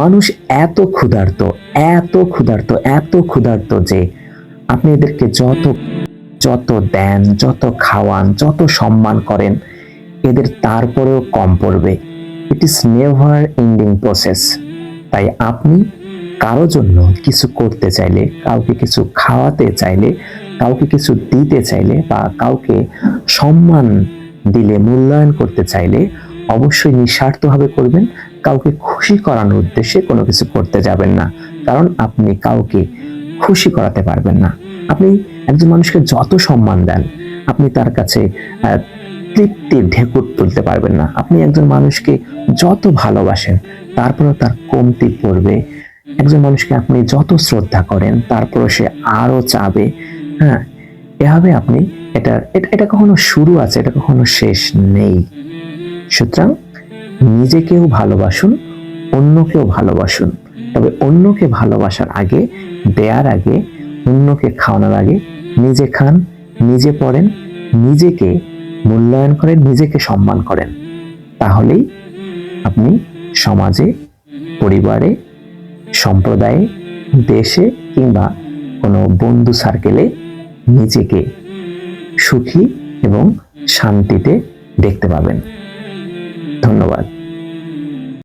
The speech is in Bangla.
মানুষ এত ক্ষুধার্ত এত ক্ষুধার্ত এত ক্ষুধার্ত যে আপনি এদেরকে যত যত দেন, যত খাওয়ান, যত সম্মান করেন, এদের তারপরেও কম পড়বে। It is never ending process তাই আপনি কারও জন্য কিছু করতে চাইলে, কাউকে কিছু খাওয়াতে চাইলে, কাউকে কিছু দিতে চাইলে বা কাউকে সম্মান দিলে, মূল্যায়ন করতে চাইলে অবশ্যই নিঃস্বার্থভাবে করবেন। কাউকে খুশি করানোর উদ্দেশ্যে কোনো কিছু করতে যাবেন না। কারণ আপনি কাউকে খুশি করাতে পারবেন না। আপনি একজন মানুষকে যত সম্মান দেন, আপনি তার কাছে তৃপ্তির ঢেকুর তুলতে পারবেন না। আপনি একজন মানুষকে যত ভালোবাসেন, তারপরেও তার কমতি পড়বে। একজন মানুষকে আপনি যত শ্রদ্ধা করেন, তারপরও সে আরও চাবে। হ্যাঁ এভাবে আপনি এটা- এটা কখনো শুরু আছে, এটা কখনো শেষ নেই। সুতরাং নিজেকেও ভালোবাসুন, অন্যকেও ভালোবাসুন। তবে অন্যকে ভালোবাসার আগে, দেয়ার আগে, অন্যকে খাওয়ানোর আগে নিজে খান, নিজে পড়েন, নিজেকে মূল্যায়ন করেন, নিজেকে সম্মান করেন। তাহলেই আপনি সমাজে, পরিবারে, সম্প্রদায়ে, দেশে কিংবা কোনো বন্ধু সার্কেলে নিজেকে সুখী এবং শান্তিতে দেখতে পাবেন। ধন্যবাদ